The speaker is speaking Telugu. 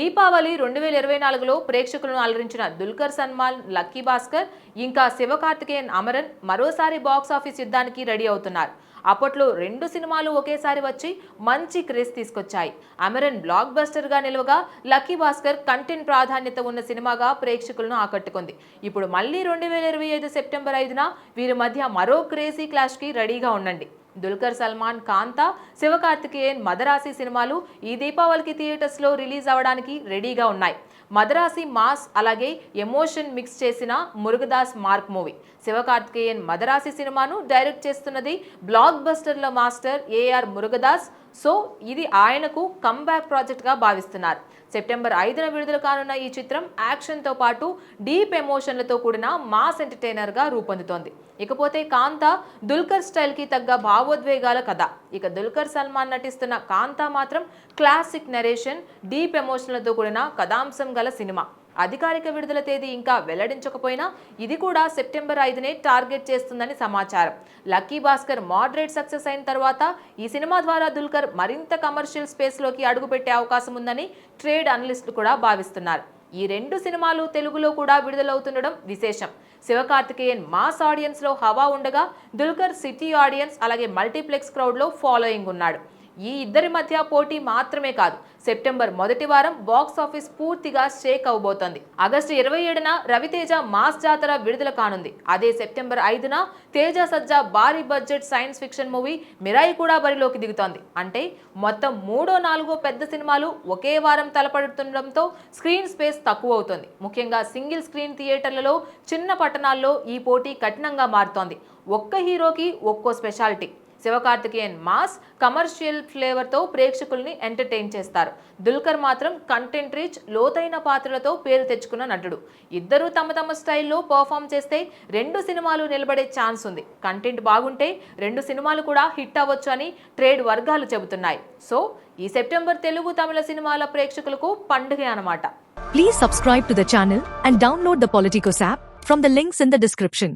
దీపావళి రెండు వేల ఇరవై నాలుగులో ప్రేక్షకులను అలరించిన దుల్కర్ సల్మాన్ లక్కీ భాస్కర్ ఇంకా శివకార్తికేయన్ అమరన్ మరోసారి బాక్స్ ఆఫీస్ యుద్ధానికి రెడీ అవుతున్నారు. అప్పట్లో రెండు సినిమాలు ఒకేసారి వచ్చి మంచి క్రేజ్ తీసుకొచ్చాయి. అమరన్ బ్లాక్ బస్టర్గా నిలవగా లక్కీ భాస్కర్ కంటెంట్ ప్రాధాన్యత ఉన్న సినిమాగా ప్రేక్షకులను ఆకట్టుకుంది. ఇప్పుడు మళ్ళీ రెండు వేల ఇరవై ఐదు సెప్టెంబర్ ఐదున వీరి మధ్య మరో క్రేజీ క్లాష్కి రెడీగా ఉండండి. దుల్కర్ సల్మాన్ కాంతా శివకార్తికేయన్ మదరాసి సినిమాలు ఈ దీపావళికి థియేటర్స్లో రిలీజ్ అవ్వడానికి రెడీగా ఉన్నాయి. మదరాసి మాస్ అలాగే ఎమోషన్ మిక్స్ చేసిన మురుగదాస్ మార్క్ మూవీ. శివకార్తికేయన్ మదరాసి సినిమాను డైరెక్ట్ చేస్తున్నది బ్లాక్ బస్టర్ల మాస్టర్ ఏఆర్ మురుగదాస్. సో ఇది ఆయనకు కంబ్యాక్ ప్రాజెక్ట్గా భావిస్తున్నారు. సెప్టెంబర్ ఐదున విడుదల కానున్న ఈ చిత్రం యాక్షన్తో పాటు డీప్ ఎమోషన్లతో కూడిన మాస్ ఎంటర్టైనర్గా రూపొందుతోంది. ఇకపోతే కాంత దుల్కర్ స్టైల్కి తగ్గ భావోద్వేగాల కథ. ఇక దుల్కర్ సల్మాన్ నటిస్తున్న కాంత మాత్రం క్లాసిక్ నరేషన్ డీప్ ఎమోషన్లతో కూడిన కథాంశంగా గల సినిమా. అధికారిక విడుదల తేదీ ఇంకా వెల్లడించకపోయినా ఇది కూడా సెప్టెంబర్ ఐదునే టార్గెట్ చేస్తుందని సమాచారం. లక్కీ భాస్కర్ మోడరేట్ సక్సెస్ అయిన తర్వాత ఈ సినిమా ద్వారా దుల్కర్ మరింత కమర్షియల్ స్పేస్లోకి అడుగుపెట్టే అవకాశం ఉందని ట్రేడ్ అనలిస్టులు కూడా భావిస్తున్నారు. ఈ రెండు సినిమాలు తెలుగులో కూడా విడుదలవుతుండడం విశేషం. శివకార్తికేయన్ మాస్ ఆడియన్స్లో హవా ఉండగా దుల్కర్ సిటీ ఆడియన్స్ అలాగే మల్టీప్లెక్స్ క్రౌడ్లో ఫాలోయింగ్ ఉన్నాడు. ఈ ఇద్దరి మధ్య పోటీ మాత్రమే కాదు. సెప్టెంబర్ మొదటి వారం బాక్స్ ఆఫీస్ పూర్తిగా షేక్ అవబోతోంది. ఆగస్టు ఇరవై ఏడున రవితేజ మాస్ జాతర విడుదల కానుంది. అదే సెప్టెంబర్ ఐదున తేజ సజ్జా భారీ budget science fiction movie Mirai కూడా బరిలోకి దిగుతోంది. అంటే మొత్తం మూడో నాలుగో పెద్ద సినిమాలు ఒకే వారం తలపడుతుండడంతో స్క్రీన్ స్పేస్ తక్కువ అవుతుంది. ముఖ్యంగా సింగిల్ స్క్రీన్ థియేటర్లలో చిన్న పట్టణాల్లో ఈ పోటీ కఠినంగా మారుతోంది. ఒక్క హీరోకి ఒక్కో స్పెషాలిటీ. శివకార్తికేయన్ మాస్ కమర్షియల్ ఫ్లేవర్తో ప్రేక్షకుల్ని ఎంటర్టైన్ చేస్తారు. దుల్కర్ మాత్రం కంటెంట్ రీచ్ లోతైన పాత్రలతో పేరు తెచ్చుకున్న నటుడు. ఇద్దరూ తమ తమ స్టైల్లో పర్ఫామ్ చేస్తే రెండు సినిమాలు నిలబడే ఛాన్స్ ఉంది. కంటెంట్ బాగుంటే రెండు సినిమాలు కూడా హిట్ అవ్వచ్చు అని ట్రేడ్ వర్గాలు చెబుతున్నాయి. సో ఈ సెప్టెంబర్ తెలుగు తమిళ సినిమాల ప్రేక్షకులకు పండుగ అనమాట please subscribe to the channel and download the Politikos app from the links in the description